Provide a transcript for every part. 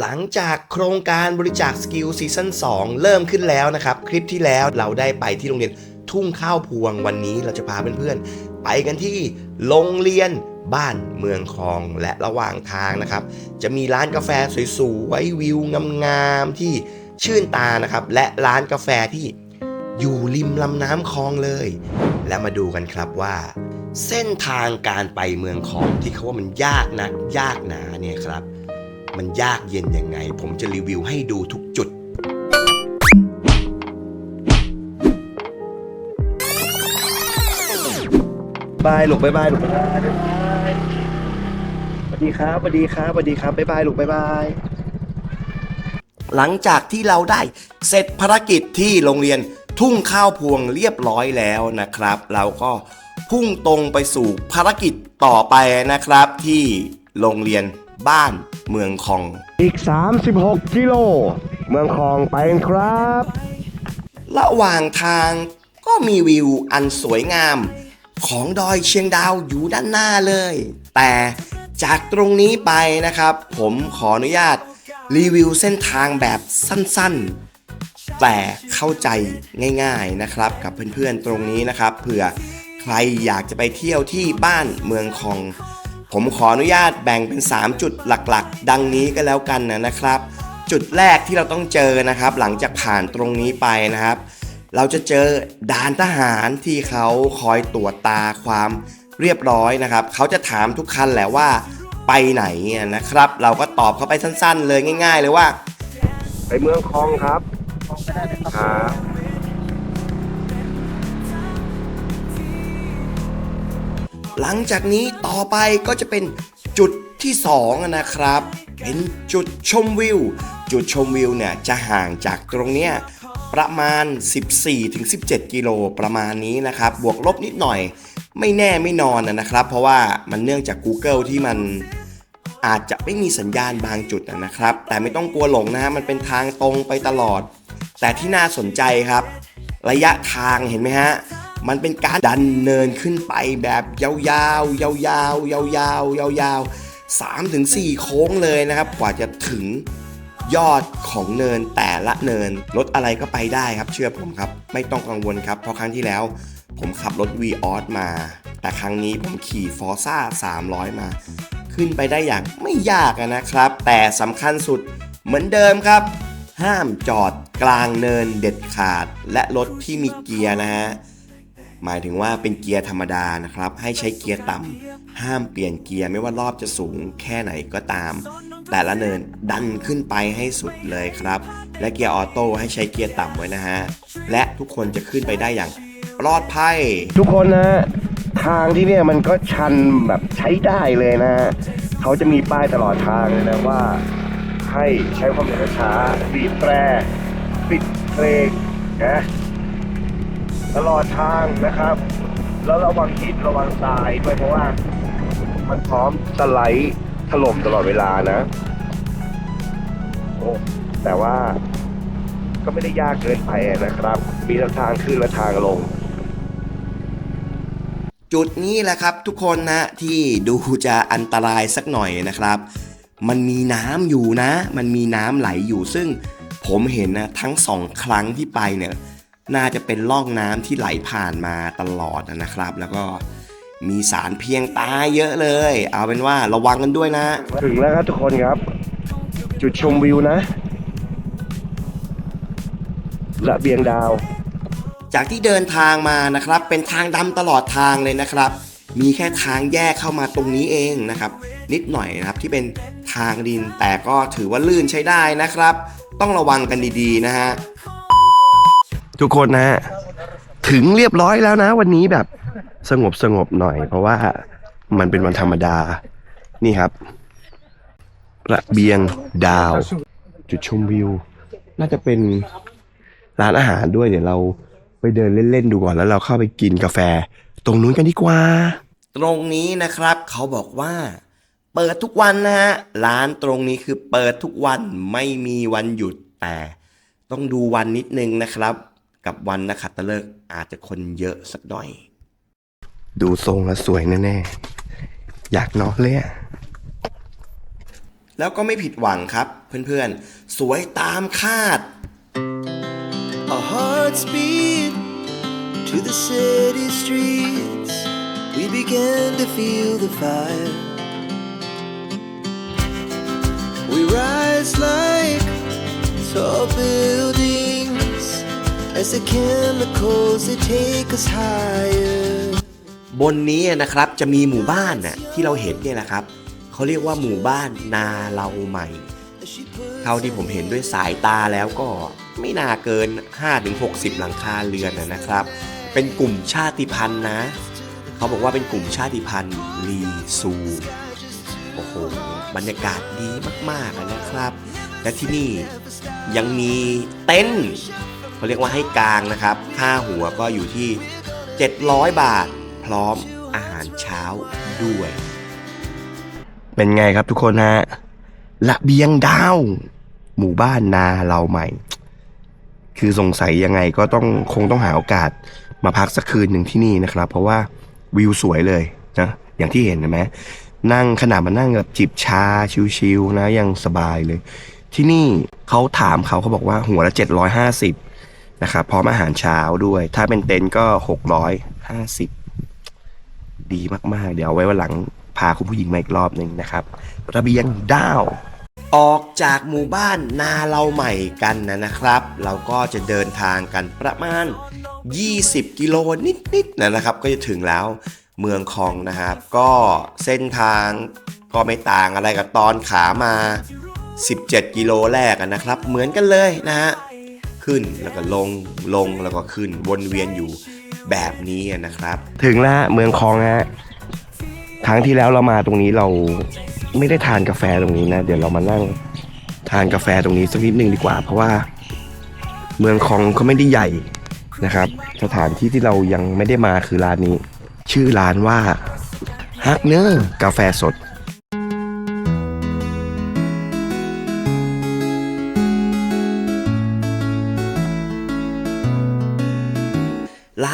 หลังจากโครงการบริจาคสกิลซีซั่น2 เริ่มขึ้นแล้วนะครับ คลิปที่แล้วเราได้ไปที่โรงเรียนทุ่งข้าวพวงวันนี้เราจะพาเพื่อนๆ ไปกันที่โรงเรียนบ้านเมืองคลองและระหว่างทางนะครับ จะมีร้านกาแฟสวยๆวิวงามๆที่ชื่นตานะครับ และร้านกาแฟที่อยู่ริมลำน้ำคลองเลย และมาดูกันครับว่า เส้นทางการไปเมืองคลองที่เขาว่ามันยากนักยากหนาเนี่ยครับ มันยากเย็นยังไง ผมจะรีวิวให้ดูทุกจุด บายลูกบายบายลูกบายบายสวัสดีครับสวัสดีครับสวัสดีครับบายบายลูกบายบายหลังจากที่เราได้เสร็จภารกิจที่โรงเรียนทุ่งข้าวพวงเรียบร้อยแล้วนะครับ เราก็พุ่งตรงไปสู่ภารกิจต่อไปนะครับที่โรงเรียนบ้าน เมืองคอง อีก 36 กิโล เมืองคลองไปกันครับ ระหว่างทางก็มีวิวอันสวยงาม ของดอยเชียงดาวอยู่ด้านหน้าเลย แต่จากตรงนี้ไปนะครับ ผมขออนุญาตรีวิวเส้นทางแบบสั้นๆ แต่เข้าใจง่ายๆนะครับ กับเพื่อนๆตรงนี้นะครับเผื่อใครอยากจะไปเที่ยวที่บ้านเมืองคอง ผมขออนุญาตแบ่งเป็น 3 จุดหลักๆ ดังนี้ก็แล้วกันนะนะครับ จุดแรกที่เราต้องเจอนะครับ หลังจากผ่านตรงนี้ไปนะครับ เราจะเจอด่านทหารที่เขาคอยตรวจตาความเรียบร้อยนะครับ เขาจะถามทุกคันแหละว่าไปไหนนะครับ เราก็ตอบเขาไปสั้นๆ เลยง่าย ๆ เลยว่า ไปเมืองคลองครับครับ หลังจากนี้ต่อไปก็จะเป็นจุดที่ 2 นะครับ เป็นจุดชมวิว จุดชมวิวเนี่ยจะห่างจากตรงเนี้ยประมาณ 14-17 กิโลประมาณนี้นะครับ บวกลบนิดหน่อยไม่แน่ไม่นอนนะครับ เพราะว่ามันเนื่องจาก Google ที่มันอาจจะไม่มีสัญญาณบางจุดนะครับ แต่ไม่ต้องกลัวหลงนะฮะมันเป็นทางตรงไปตลอด แต่ที่น่าสนใจครับ ระยะทางเห็นไหมฮะ มันเป็นการดันเนินขึ้นไปแบบยาวๆ ยาวๆ ยาวๆ ยาวๆยาวๆสามถึงสี่โค้งเลยนะครับ กว่าจะถึงยอดของเนินแต่ละเนินรถอะไรก็ไปได้ครับ เชื่อผมครับ ไม่ต้องกังวลครับ เพราะครั้งที่แล้ว ผมขับรถ v ีออสมา แต่ครั้งนี้ผมขี่ f o r z a 300 มา ขึ้นไปได้อย่างไม่ยากนะครับ แต่สำคัญสุดเหมือนเดิมครับ ห้ามจอดกลางเนินเด็ดขาด และรถที่มีเกียร์นะฮะ หมายถึงว่าเป็นเกียร์ธรรมดานะครับ ให้ใช้เกียร์ต่ำห้ามเปลี่ยนเกียร์ไม่ว่ารอบจะสูงแค่ไหนก็ตาม แต่ละเนินดันขึ้นไปให้สุดเลยครับ และเกียร์ออโต้ให้ใช้เกียร์ต่ำไว้นะฮะ และทุกคนจะขึ้นไปได้อย่างปลอดภัย ทุกคนนะ ทางที่เนี่ยมันก็ชันแบบใช้ได้เลยนะ เขาจะมีป้ายตลอดทางเลยนะว่า ให้ใช้ความเร็วช้าบีบแตรปิดเพลงนะ ตลอดทางนะครับ แล้วระวังหินระวังทรายด้วยเพราะว่า มันพร้อมสไลด์ถล่มตลอดเวลานะโอ้แต่ว่าก็ไม่ได้ยากเกินไปนะครับ มีทั้งทางขึ้นและทางลง จุดนี้แหละครับทุกคนนะที่ดูจะอันตรายสักหน่อยนะครับ มันมีน้ำอยู่นะ มันมีน้ำไหลอยู่ซึ่งผมเห็นนะทั้งสองครั้งที่ไปเนี่ย น่าจะเป็นร่องน้ำที่ไหลผ่านมาตลอดนะครับ แล้วก็มีสารเพียงตาเยอะเลย เอาเป็นว่าระวังกันด้วยนะ ถึงแล้วครับทุกคนครับ จุดชมวิวนะระเบียงดาว จากที่เดินทางมานะครับ เป็นทางดำตลอดทางเลยนะครับ มีแค่ทางแยกเข้ามาตรงนี้เองนะครับ นิดหน่อยนะครับที่เป็นทางดินแต่ก็ถือว่าลื่นใช้ได้นะครับ ต้องระวังกันดีๆนะฮะ ทุกคนนะ ถึงเรียบร้อยแล้วนะ วันนี้แบบสงบสงบหน่อย เพราะว่ามันเป็นวันธรรมดา นี่ครับระเบียงดาว จุดชมวิว น่าจะเป็นร้านอาหารด้วยเดี๋ยวเราไปเดินเล่นๆดูก่อนแล้วเราเข้าไปกินกาแฟ ตรงนู้นกันดีกว่า ตรงนี้นะครับ เขาบอกว่า เปิดทุกวันนะฮะร้านตรงนี้คือเปิดทุกวันไม่มีวันหยุดแต่ ต้องดูวันนิดนึงนะครับ กับวันนักขัตฤกษ์อาจจะคนเยอะสักหน่อย ดูทรงแล้วสวยแน่ๆ อยากนอนเลยอะแล้วก็ไม่ผิดหวังครับเพื่อนๆ สวยตามคาด Our hearts beat to the city streets. We began to feel the fire. We rise like tall buildings as the chemicals they take us higher. บนนี้นะครับจะมีหมู่บ้านน่ะที่เราเห็นเนี่ยนะครับเขาเรียกว่าหมู่บ้านนาเราใหม่ เท่าที่ผมเห็นด้วยสายตาแล้วก็ไม่น่าเกิน 5-60 หลังคาเรือนนะครับ เป็นกลุ่มชาติพันธุ์นะ เขาบอกว่าเป็นกลุ่มชาติพันธุ์ลีซู โอ้โห บรรยากาศดีมากๆนะครับ และที่นี่ยังมีเต็นท์ เขาเรียกว่าให้กลางนะครับ ค่าหัวก็อยู่ที่ 700 บาท พร้อมอาหารเช้าด้วย เป็นไงครับทุกคนฮะระเบียงดาว หมู่บ้านนาเราใหม่ คือสงสัยยังไงก็ต้องคงต้องหาโอกาสมาพักสักคืนหนึ่งที่นี่นะครับ เพราะว่าวิวสวยเลยนะอย่างที่เห็นนะไหมนั่งขนาดมานั่งแบบจิบชาชิวๆนะยังสบายเลย ที่นี่เขาถามเขาเขาบอกว่าหัวละ750 นะครับพร้อมอาหารเช้าด้วย ถ้าเป็นเต็นท์ก็650ดีมาก ๆ เดี๋ยวไว้วันหลังพาคุณผู้หญิงมาอีกรอบหนึ่งนะครับ ระเบียงดาว ออกจากหมู่บ้านนาเราใหม่กันนะนะครับ เราก็จะเดินทางกันประมาณ 20 กิโลนิดๆนะนะครับ ก็จะถึงแล้วเมืองคองนะครับ ก็เส้นทางก็ไม่ต่างอะไรกับตอนขามา 17 กิโลแรกนะครับ เหมือนกันเลยนะฮะ ขึ้นแล้วก็ลงลงแล้วก็ขึ้นวนเวียนอยู่แบบนี้นะครับ ถึงแล้วเมืองคองฮะครั้งที่แล้วเรามาตรงนี้เราไม่ได้ทานกาแฟตรงนี้นะ เดี๋ยวเรามานั่งทานกาแฟตรงนี้สักนิดนึงดีกว่า เพราะว่าเมืองคองเขาไม่ได้ใหญ่นะครับ สถานที่ที่เรายังไม่ได้มาคือร้านนี้ ชื่อร้านว่าฮักเนอร์กาแฟสด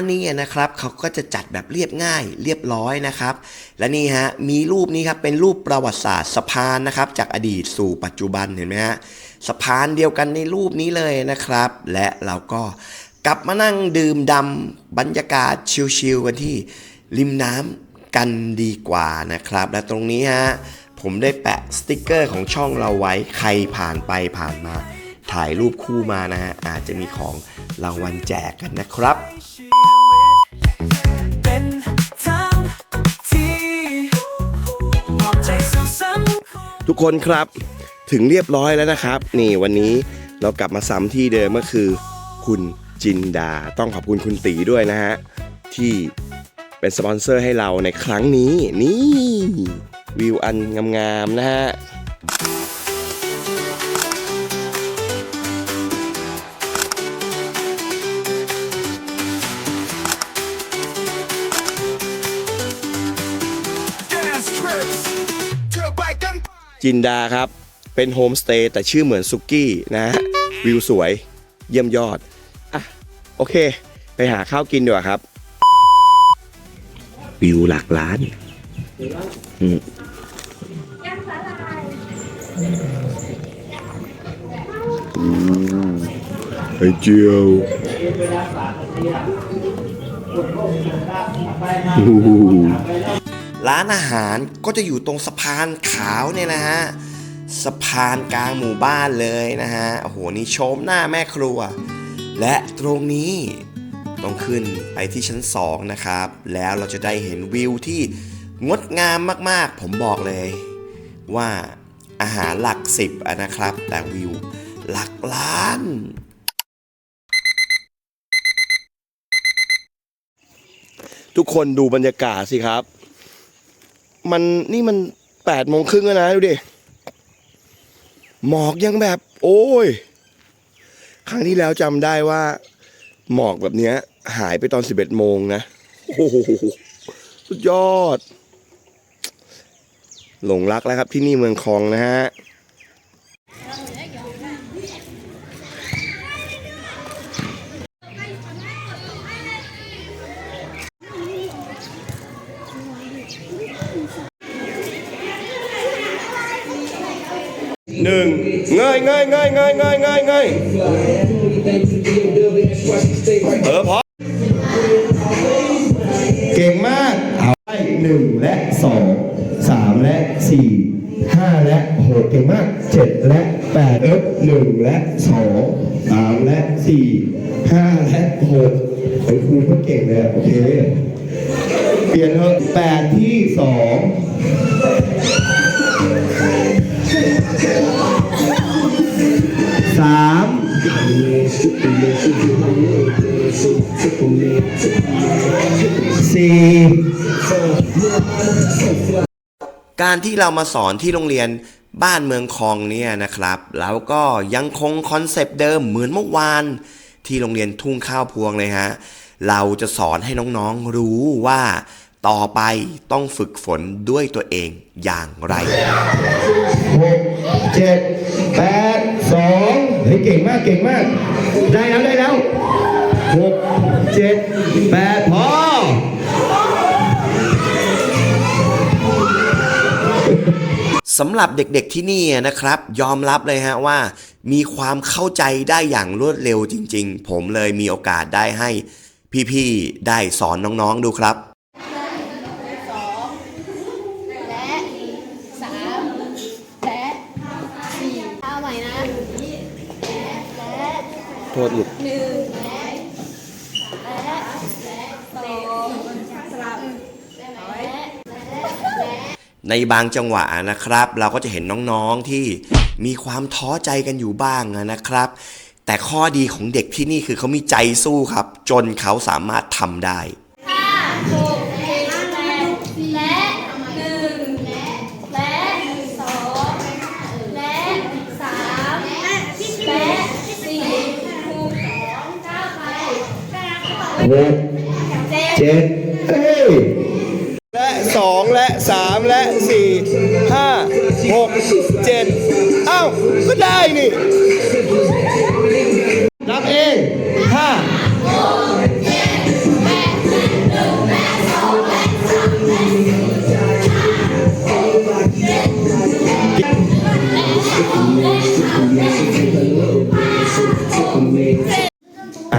านนี้นะครับเขาก็จะจัดแบบเรียบง่ายเรียบร้อยนะครับ และนี่ฮะมีรูปนี้ครับเป็นรูปประวัติศาสตร์สะพานนะครับ จากอดีตสู่ปัจจุบันเห็นไหมฮะสะพานเดียวกันในรูปนี้เลยนะครับ และเราก็กลับมานั่งดื่มดำบรรยากาศชิลๆกันที่ริมน้ำกันดีกว่านะครับ และตรงนี้ฮะผมได้แปะสติกเกอร์ของช่องเราไว้ใครผ่านไปผ่านมาถ่ายรูปคู่มานะฮะอาจจะมีของรางวัลแจกกันนะครับ ทุกคนครับ ถึงเรียบร้อยแล้วนะครับ นี่วันนี้เรากลับมาซ้ำที่เดิมก็คือ คุณจินดา ต้องขอบคุณคุณตีด้วยนะฮะ ที่เป็นสปอนเซอร์ให้เราในครั้งนี้ นี่ วิวอันงามๆนะฮะ จินดาครับ เป็นโฮมสเตย์แต่ชื่อเหมือนซุกี้นะฮะวิวสวยเยี่ยมยอด อะ โอเค ไปหาข้าวกินดีกว่าครับ วิวหลักล้านอืมอืมไข่เจียวอู้หู ร้านอาหารก็จะอยู่ตรงสะพานขาวเนี่ยนะฮะสะพานกลางหมู่บ้านเลยนะฮะโอ้โหนี่ชมหน้าแม่ครัว และตรงนี้ต้องขึ้นไปที่ชั้น 2 นะครับ แล้วเราจะได้เห็นวิวที่งดงามมากๆ ผมบอกเลยว่าอาหารหลักสิบนะครับ แต่วิวหลักล้าน ทุกคนดูบรรยากาศสิครับ มันนี่มันแปดโมงครึ่งแล้วนะดูดิ หมอกยังแบบ โอ้ย ครั้งที่แล้วจำได้ว่า หมอกแบบเนี้ย หายไปตอนสิบเอ็ดโมงนะโอ้โหสุดยอด หลงรักแล้วครับที่นี่เมืองคลองนะฮะ หนึ่งเงยเงยเงยเงยเงยเงยเงยเออพอเก่งมาก เอาไปหนึ่งและสองสามและสี่ห้าและหกเก่งมากเจ็ดและแปดเอิบหนึ่งและสองสามและสี่ห้าและหกไอ้ครูก็เก่งเลยอะโอเค เปลี่ยนเถอะแปดที่สอง สามสี่การที่เรามาสอนที่โรงเรียนบ้านเมืองคลองเนี่ยนะครับ แล้วก็ยังคงคอนเซปต์เดิมเหมือนเมื่อวาน ที่โรงเรียนทุ่งข้าวพวงเลยฮะ เราจะสอนให้น้องๆรู้ว่าต่อไปต้องฝึกฝนด้วยตัวเองอย่างไร เจ็ดแปดสองเฮ้ยเก่งมากเก่งมาก ได้แล้วได้แล้วหกเจ็ดแปดพอสำหรับเด็กๆที่นี่นะครับ ยอมรับเลยฮะว่า มีความเข้าใจได้อย่างรวดเร็วจริง ๆ ผมเลยมีโอกาสได้ให้พี่ๆ ได้สอนน้องๆดูครับ สองและสามและสี่เอาใหม่นะและ โทษลูกหนึ่งและและสองและในบางจังหวะนะครับ เราก็จะเห็นน้องๆที่มีความท้อใจกันอยู่บ้างนะครับ แต่ข้อดีของเด็กที่นี่คือเขามีใจสู้ครับ จนเขาสามารถทำได้ หกเจ็ดแปดและหนึ่งและสองและสามและสี่หกเก้าไป หกเจ็ดเฮ้ยและสองและสามและสี่ห้าหกเจ็ดเอ้า ก็ได้นี่ นับเองห้าอ่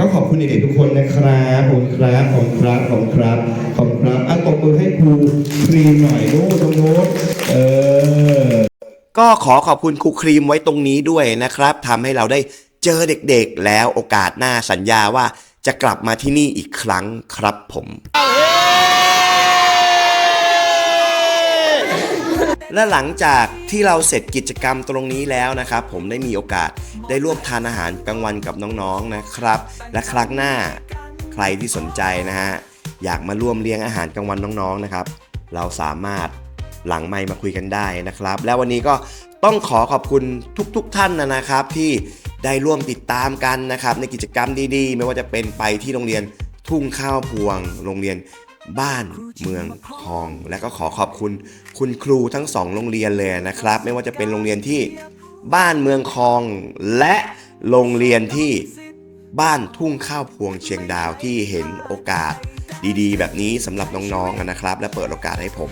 ก็ขอบคุณเด็กๆทุกคนนะครับขอบคุณครับขอบคุณครับขอบคุณครับขอบคุณครับอะตบมือให้ครูครีมหน่อยโน้ตตรงโน้ตเออก็ขอขอบคุณครูครีมไว้ตรงนี้ด้วยนะครับทำให้เราได้เจอเด็กๆ แล้วโอกาสหน้าสัญญาว่าจะกลับมาที่นี่อีกครั้งครับผม และหลังจากที่เราเสร็จกิจกรรมตรงนี้แล้วนะครับผมได้มีโอกาสได้ร่วมทานอาหารกลางวันกับน้องๆนะครับ และครั้งหน้าใครที่สนใจนะฮะอยากมาร่วมเลี้ยงอาหารกลางวันน้องๆนะครับ เราสามารถหลังไมค์มาคุยกันได้นะครับ แล้ววันนี้ก็ต้องขอขอบคุณทุกๆท่านนะครับที่ได้ร่วมติดตามกันนะครับ ในกิจกรรมดีๆ ไม่ว่าจะเป็นไปที่โรงเรียนทุ่งข้าวพวง โรงเรียน บ้านเมืองทอง และก็ขอขอบคุณคุณครูทั้งสองโรงเรียนเลยนะครับ ไม่ว่าจะเป็นโรงเรียนที่บ้านเมืองคอง และโรงเรียนที่บ้านทุ่งข้าวพวงเชียงดาวที่เห็นโอกาสดีๆ แบบนี้สำหรับน้องๆนะครับ และเปิดโอกาสให้ผม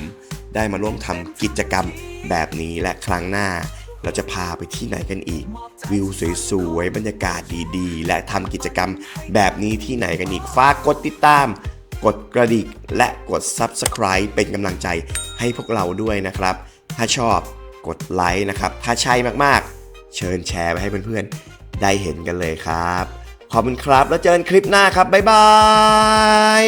ได้มาร่วมทำกิจกรรมแบบนี้และครั้งหน้า เราจะพาไปที่ไหนกันอีก วิวสวยๆบรรยากาศดีๆ และทำกิจกรรมแบบนี้ที่ไหนกันอีกฝากกดติดตาม กดกระดิ่งและกด Subscribe เป็นกำลังใจให้พวกเราด้วยนะครับ ถ้าชอบกดไลค์นะครับ ถ้าใช่มากๆ เชิญแชร์ไปให้เพื่อนๆ ได้เห็นกันเลยครับ ขอบคุณครับแล้วเจอกันคลิปหน้าครับ บ๊ายบาย